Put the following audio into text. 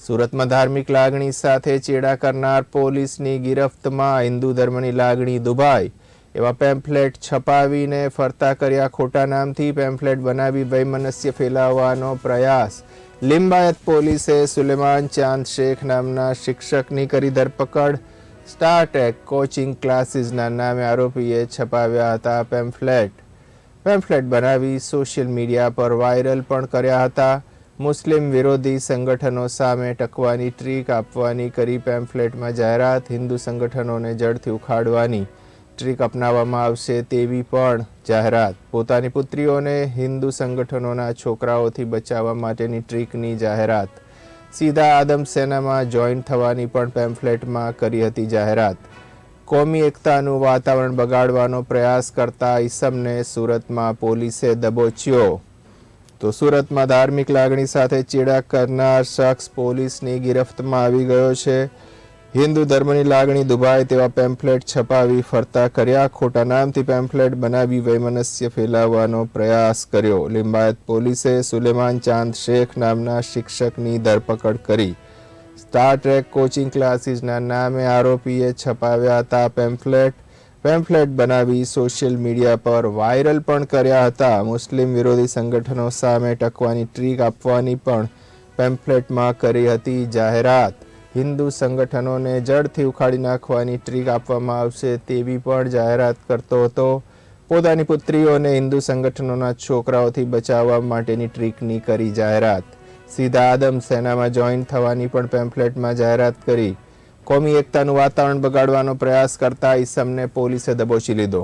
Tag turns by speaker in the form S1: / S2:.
S1: સુરતમાં ધાર્મિક લાગણી સાથે ચેડા કરનાર પોલીસની ગિરફ્તમાં હિન્દુ ધર્મની લાગણી દુભાઈ. એવા પેમ્ફલેટ છપાવીને ફરતા કર્યા ખોટા નામથી પેમ્ફલેટ બનાવી વૈમનસ્ય ફેલાવવાનો પ્રયાસ. લિંબાયત પોલીસે સુલેમાન ચાંદ શેખ નામના શિક્ષકની કરી ધરપકડ. સ્ટારટેક કોચિંગ ક્લાસીસના નામે આરોપીએ છપાવ્યા હતા પેમ્ફલેટ. પેમ્ફલેટ બનાવી સોશિયલ મીડિયા પર વાયરલ પણ કર્યા હતા. મુસ્લિમ વિરોધી સંગઠનો સામે ટકવાની ટ્રીક આપવાની કરી પેમ્ફલેટમાં જાહેરાત, હિન્દુ સંગઠનોને જડથી ઉખાડવાની ટ્રીક અપનાવવામાં આવશે તેવી પણ જાહેરાત. પોતાની પુત્રીઓને હિન્દુ સંગઠનોના છોકરાઓથી બચાવવા માટેની ટ્રીકની જાહેરાત. સીધા આદમ સેનામાં જોઈન થવાની પણ પેમ્ફલેટમાં કરી હતી જાહેરાત. કોમી એકતાનું વાતાવરણ બગાડવાનો પ્રયાસ કરતા ઈસમને સુરતમાં પોલીસે દબોચ્યો. તો સુરતમાં ધાર્મિક લાગણી સાથે ચેડા કરનાર શખ્સ પોલીસની ગિરફ્તમાં આવી ગયો છે. હિન્દુ ધર્મની લાગણી દુભાય તેવા પેમ્ફલેટ છપાવી ફરતા કર્યા. ખોટા નામથી પેમ્ફલેટ બનાવી વૈમનસ્ય ફેલાવવાનો પ્રયાસ કર્યો. લિંબાયત પોલીસે સુલેમાન ચાંદ શેખ નામના શિક્ષકની ધરપકડ કરી. સ્ટાર ટ્રેક કોચિંગ ક્લાસીસના નામે આરોપીએ છપાવ્યા હતા પેમ્ફલેટ. પેમ્ફલેટ બનાવી સોશિયલ મીડિયા પર વાયરલ પણ કર્યા હતા. મુસ્લિમ વિરોધી સંગઠનો સામે ટકવાની ટ્રીક આપવાની પણ પેમ્ફલેટમાં કરી હતી જાહેરાત. હિન્દુ સંગઠનોને જડથી ઉખાડી નાખવાની ટ્રીક આપવામાં આવશે તેવી પણ જાહેરાત કરતો હતો. પોતાની પુત્રીઓને હિન્દુ સંગઠનોના છોકરાઓથી બચાવવા માટેની ટ્રીકની કરી જાહેરાત. સીધા આદમ સેનામાં જોઈન થવાની પણ પેમ્ફલેટમાં જાહેરાત કરી. કોમી એકતાનું વાતાવરણ બગાડવાનો પ્રયાસ કરતા ઈસમને પોલીસે દબોચી લીધો.